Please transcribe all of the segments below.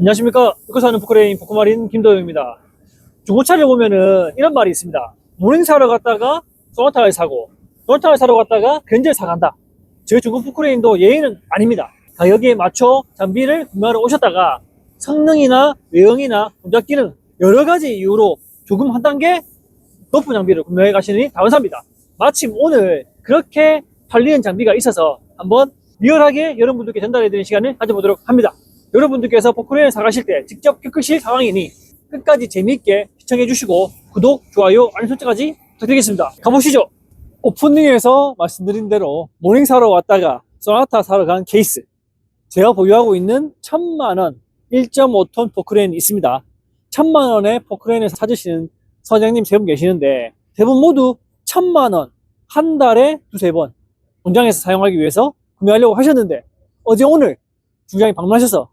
안녕하십니까. 육고 사는 포크레인 포크마린 김도영입니다. 중고차를 보면은 이런 말이 있습니다. 모닝 사러 갔다가 소나타를 사고, 소나타를 사러 갔다가 견제를 사간다. 저희 중고 포크레인도 예의는 아닙니다. 가격에 맞춰 장비를 구매하러 오셨다가 성능이나 외형이나 동작 기능 여러 가지 이유로 조금 한 단계 높은 장비를 구매해 가시니 다원사입니다. 마침 오늘 그렇게 팔리는 장비가 있어서 한번 리얼하게 여러분들께 전달해 드리는 시간을 가져보도록 합니다. 여러분들께서 포크레인을 사가실 때 직접 겪으실 상황이니 끝까지 재미있게 시청해 주시고 구독, 좋아요, 알림 설정까지 부탁드리겠습니다. 가보시죠. 오프닝에서 말씀드린 대로 모닝 사러 왔다가 소나타 사러 간 케이스 제가 보유하고 있는 천만원 1.5톤 포크레인이 있습니다. 천만원의 포크레인을 찾으시는 선장님 세 분 계시는데 세분 모두 천만원 한 달에 두세 번 공장에서 사용하기 위해서 구매하려고 하셨는데 어제 오늘 중장에 방문하셔서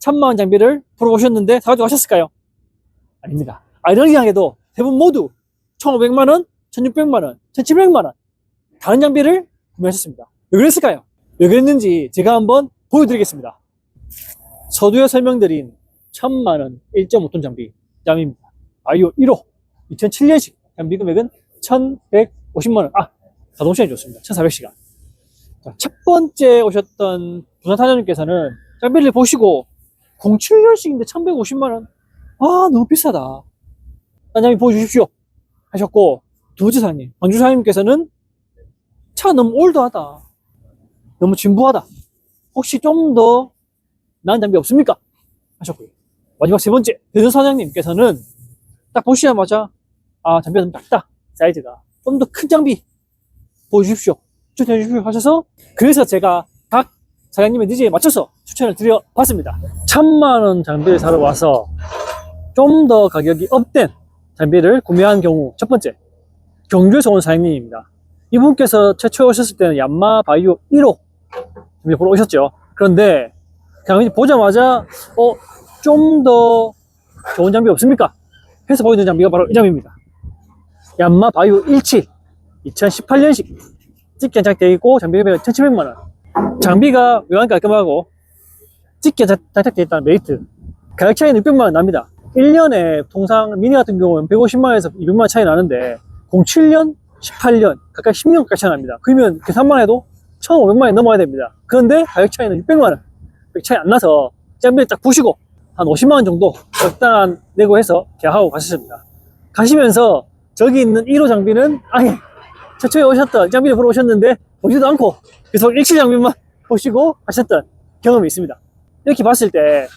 천만원 장비를 보러 오셨는데 사가지고 가셨을까요? 아닙니다. 아이러니하게도 세분 모두 1,500만원, 1,600만원, 1,700만원 다른 장비를 구매하셨습니다. 왜 그랬을까요? 왜 그랬는지 제가 한번 보여드리겠습니다. 서두에 설명드린 1000만원 1.5톤 장비 짬입니다. 아이오 1호 2007년식 장비 금액은 1150만원 아 자동시간이 좋습니다. 1400시간 자, 첫 번째 오셨던 부산 타장님께서는 장비를 보시고 07년식인데 1150만원 아 너무 비싸다 딴 장비 보여주십시오 하셨고 두 번째 사장님 광주 사장님께서는 차 너무 올드하다 너무 진부하다 혹시 좀 더 나은 장비 없습니까? 하셨고요. 마지막 세 번째, 대전 사장님께서는 딱 보시자마자, 아, 장비가 너무 작다. 사이즈가. 좀 더 큰 장비 보여주십시오. 추천해 주십시오. 하셔서, 그래서 제가 각 사장님의 니즈에 맞춰서 추천을 드려 봤습니다. 천만 원 장비를 사러 와서 좀 더 가격이 업된 장비를 구매한 경우, 첫 번째, 경주에서 온 사장님입니다. 이분께서 최초에 오셨을 때는 얀마 바이오 1호 장비 보러 오셨죠. 그런데 그냥 보자마자 어 좀 더 좋은 장비 없습니까? 해서 보이는 장비가 바로 이 장비입니다. 얀마 바이오 17 2018년식 찍기 장착되어 있고 장비 금액은 1,700만 원. 장비가 외관 깔끔하고 찍기 장착되어 있다는 메리트. 가격 차이는 600만 원 납니다. 1년에 통상 미니 같은 경우는 150만 원에서 200만 원 차이 나는데 07년, 18년 각각 10년 가까이 차이 납니다. 그러면 계산만 해도 1,500만 원 넘어야 됩니다. 그런데 가격 차이는 600만 원. 차이 안 나서 장비를 딱 보시고 한 50만 원 정도 적당한 내고 해서 계약하고 가셨습니다. 가시면서 저기 있는 1호 장비는 아예 최초에 오셨던 장비를 보러 오셨는데 보지도 않고 계속 1치 장비만 보시고 하셨던 경험이 있습니다. 이렇게 봤을 때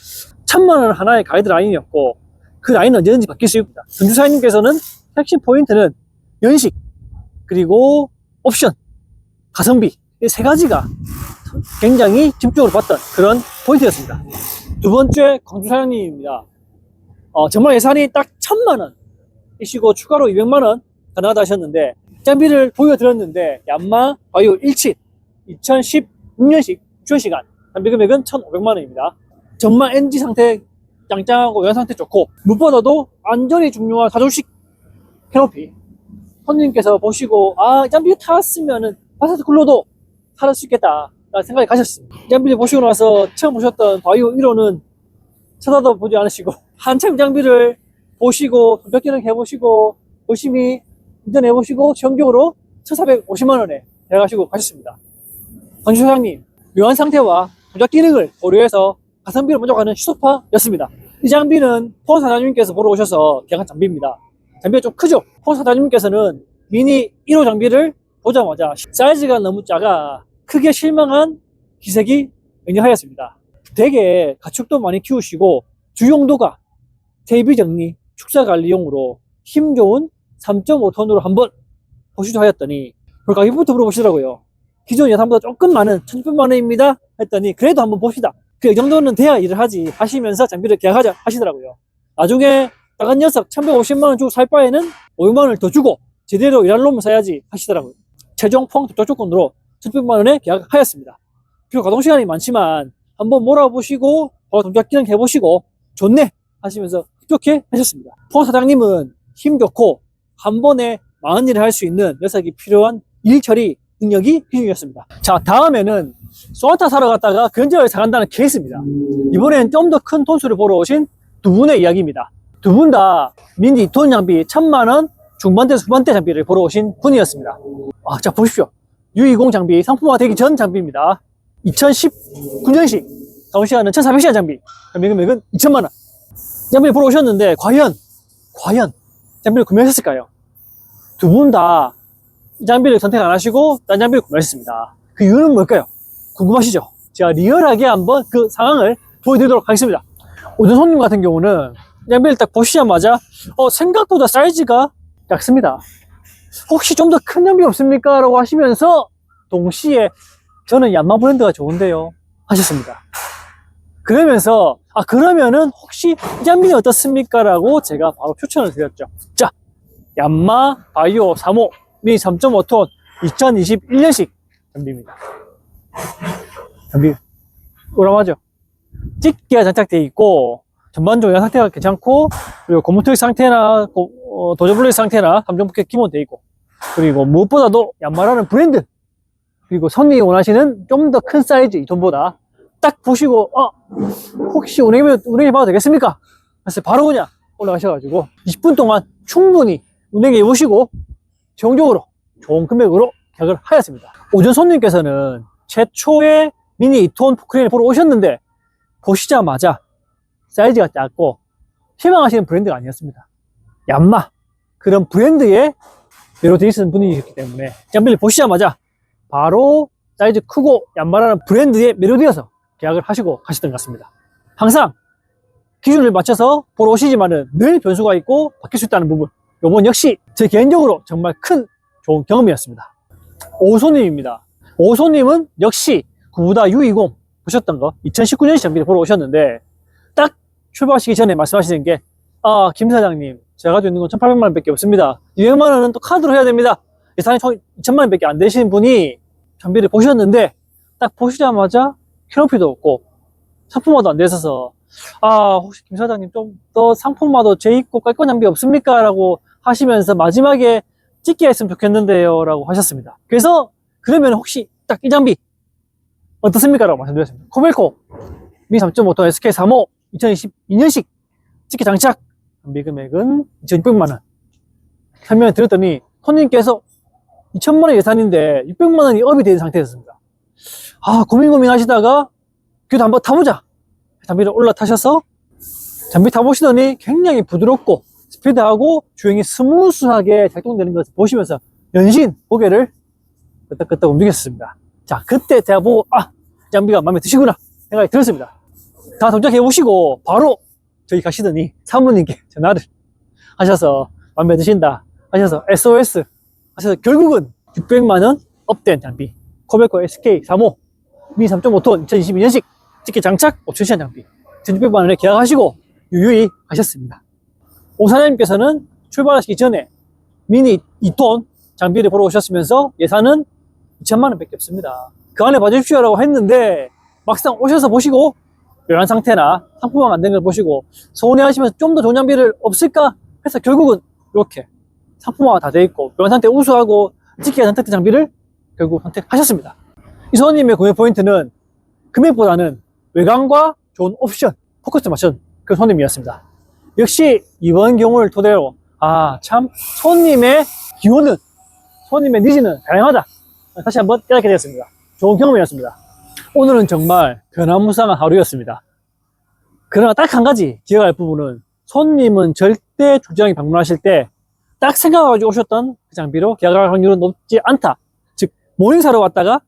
천만 원 하나의 가이드 라인이었고 그 라인은 언제든지 바뀔 수 있습니다. 전주사님께서는 핵심 포인트는 연식 그리고 옵션 가성비 이 세 가지가 굉장히 집중으로 봤던 그런 포인트였습니다. 두 번째 광주 사장님입니다. 어, 정말 예산이 딱 천만 원이시고 추가로 200만 원 가능하다 하셨는데 장비를 보여드렸는데 얀마 바이오 17 2016년식 주시간 장비 금액은 1,500만 원입니다. 정말 NG 상태 짱짱하고 연 상태 좋고 무엇보다도 안전이 중요한 사조식 캐노피 손님께서 보시고 아 장비 탔으면은 바사트 쿨러도 탈 수 있겠다 라는 생각이 가셨습니다. 장비를 보시고 나서 처음 보셨던 바이오 1호는 쳐다도 보지 않으시고 한참 장비를 보시고 동작기능 해보시고 열심히 운전해보시고 전격으로 1450만원에 데려가시고 가셨습니다. 광주 사장님 묘한 상태와 동작 기능을 고려해서 가성비를 먼저 가는 슈퍼였습니다. 이 장비는 포 사장님께서 보러 오셔서 계약한 장비입니다. 장비가 좀 크죠? 포 사장님께서는 미니 1호 장비를 보자마자 사이즈가 너무 작아 크게 실망한 기색이 명령하였습니다. 되게 가축도 많이 키우시고 주용도가 대비 정리, 축사 관리용으로 힘 좋은 3.5톤으로 한번 보시죠 하였더니 그 가격부터 물어보시더라고요. 기존 예산보다 조금 많은 1,600만 원입니다 했더니 그래도 한번 봅시다. 그 이 정도는 돼야 일을 하지 하시면서 장비를 계약하자 하시더라고요. 나중에 작은 녀석 1,150만 원 주고 살 바에는 500만 원을 더 주고 제대로 일할 놈을 사야지 하시더라고요. 최종 펑 도착 조건으로 1,600만 원에 계약하였습니다. 비록 가동 시간이 많지만 한번 몰아보시고 바로 동작 기능 해보시고 좋네 하시면서 좋게 하셨습니다. 포 사장님은 힘 좋고 한 번에 많은 일을 할 수 있는 녀석이 필요한 일 처리 능력이 필요했습니다. 자 다음에는 소나타 사러 갔다가 견적을 사간다는 케이스입니다. 이번엔 좀 더 큰 톤수를 보러 오신 두 분의 이야기입니다. 두 분 다 민지 2톤 장비 천만 원 중반대 후반대 장비를 보러 오신 분이었습니다. 아, 자 보십시오. U20 장비 상품화 되기 전 장비입니다. 2019년식 다운 시간은 1,400시간 장비. 장비 금액은 2천만 원. 장비를 보러 오셨는데 과연 과연 장비를 구매하셨을까요? 두 분다이 장비를 선택 안 하시고 딴 장비를 구매하셨습니다. 그 이유는 뭘까요? 궁금하시죠? 제가 리얼하게 한번 그 상황을 보여드리도록 하겠습니다. 오전 손님 같은 경우는 장비를 딱 보시자마자 어, 생각보다 사이즈가 작습니다. 혹시 좀 더 큰 장비 없습니까? 라고 하시면서 동시에 저는 얀마 브랜드가 좋은데요. 하셨습니다. 그러면서 아 그러면은 혹시 이 장비는 어떻습니까? 라고 제가 바로 추천을 드렸죠. 자, 얀마 바이오 3호 미 3.5톤 2021년식 장비입니다. 장비 오람하죠? 찍기가 장착되어 있고 전반적으로 상태가 괜찮고 그리고 고무트릭 상태나 고- 어, 도저블레이 상태나 3종 포켓 기본되어 있고 그리고 무엇보다도 얀마라는 브랜드 그리고 손님이 원하시는 좀 더 큰 사이즈 이 돈보다 딱 보시고 어 혹시 운행해 운행해 봐도 되겠습니까? 그래서 바로 그냥 올라가셔가지고 20분 동안 충분히 운행해 보시고 최종적으로 좋은 금액으로 계약을 하였습니다. 오전 손님께서는 최초의 미니 2톤 포크레인을 보러 오셨는데 보시자마자 사이즈가 작고 희망하시는 브랜드가 아니었습니다. 얀마 그런 브랜드에 매료되어 있는 분이셨기 때문에 장비를 보시자마자 바로 사이즈 크고 얀마라는 브랜드에 매료되어서 계약을 하시고 가시던 것 같습니다. 항상 기준을 맞춰서 보러 오시지만은 늘 변수가 있고 바뀔 수 있다는 부분. 요번 역시 제 개인적으로 정말 큰 좋은 경험이었습니다. 오소님입니다. 오소님은 역시 구부다 U20 보셨던 거 2019년 장비를 보러 오셨는데 딱 출발하시기 전에 말씀하시는 게 아, 김 사장님, 제가 가지고 있는 건 1,800만 원밖에 없습니다. 200만 원은 또 카드로 해야 됩니다. 예산이 총 2천만 원밖에 안 되시는 분이 장비를 보셨는데 딱 보시자마자 캐노피도 없고 상품화도 안 돼 있어서 아 혹시 김 사장님 좀 더 상품화도 제 있고 깔끔한 장비 없습니까? 라고 하시면서 마지막에 찍게 했으면 좋겠는데요 라고 하셨습니다. 그래서 그러면 혹시 딱 이 장비 어떻습니까? 라고 말씀드렸습니다. 코벨코 미 3.5톤 SK35 2022년식 찍기 장착 장비 금액은 2,600만원 설명을 드렸더니 손님께서 2천만 원 예산인데 600만 원이 업이 된 상태였습니다. 아 고민 고민 하시다가 그래도 한번 타보자 장비를 올라타셔서 장비 타보시더니 굉장히 부드럽고 스피드하고 주행이 스무스하게 작동되는 것을 보시면서 연신 고개를 끄덕끄덕 움직였습니다. 자 그때 제가 보고 아 장비가 마음에 드시구나 생각이 들었습니다. 다 동작해 보시고 바로 저희 가시더니 사모님께 전화를 하셔서 마음에 드신다 하셔서 SOS 하셔서 결국은 600만원 업된 장비 코베코 SK35 미 3.5톤 2022년식 찍기 장착 5천시간 장비 1600만원에 계약하시고 유유히 가셨습니다 오 사장님께서는 출발하시기 전에 미니 2톤 장비를 보러 오셨으면서 예산은 2천만 원 밖에 없습니다 그 안에 봐주십시오 라고 했는데 막상 오셔서 보시고 묘한 상태나 상품화 안된걸 보시고 서운해 하시면서 좀 더 좋은 장비를 없을까 해서 결국은 이렇게 상품화가 다 돼 있고 묘한 상태 우수하고 찍기가 선택된 장비를 결국 선택하셨습니다. 이 손님의 구매 포인트는 금액보다는 외관과 좋은 옵션, 포커스 맞춘 그 손님이었습니다. 역시 이번 경우를 토대로 아 참 손님의 기호는 손님의 니즈는 다양하다. 다시 한번 깨닫게 되었습니다. 좋은 경험이었습니다. 오늘은 정말 변화무쌍한 하루였습니다. 그러나 딱 한 가지 기억할 부분은 손님은 절대 주장이 방문하실 때 딱 생각하고 오셨던 그 장비로 계약할 확률은 높지 않다. 즉, 모닝 사러 왔다가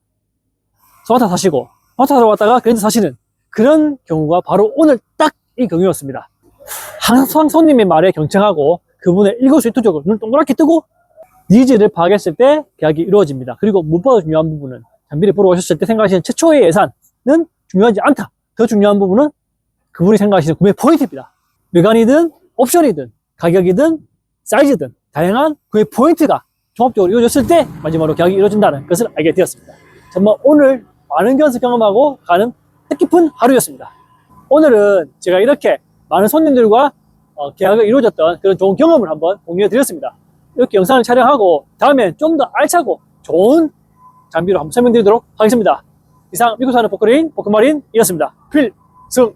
소나타 사시고, 소나타 사러 왔다가 그랜드 사시는 그런 경우가 바로 오늘 딱 이 경우였습니다. 항상 손님의 말에 경청하고 그분의 일거수일투족을 눈을 동그랗게 뜨고 니즈를 파악했을 때 계약이 이루어집니다. 그리고 무엇보다 중요한 부분은 장비를 보러 오셨을 때 생각하시는 최초의 예산은 중요하지 않다. 더 중요한 부분은 그분이 생각하시는 구매 포인트입니다. 외관이든 옵션이든 가격이든 사이즈든 다양한 구매 포인트가 종합적으로 이루어졌을 때 마지막으로 계약이 이루어진다는 것을 알게 되었습니다. 정말 오늘 많은 견습 경험하고 가는 뜻깊은 하루였습니다. 오늘은 제가 이렇게 많은 손님들과 어, 계약이 이루어졌던 그런 좋은 경험을 한번 공유해 드렸습니다. 이렇게 영상을 촬영하고 다음에 좀더 알차고 좋은 장비로 한번 설명드리도록 하겠습니다. 이상 미국산의 보크레인 보크마린이었습니다. 필승!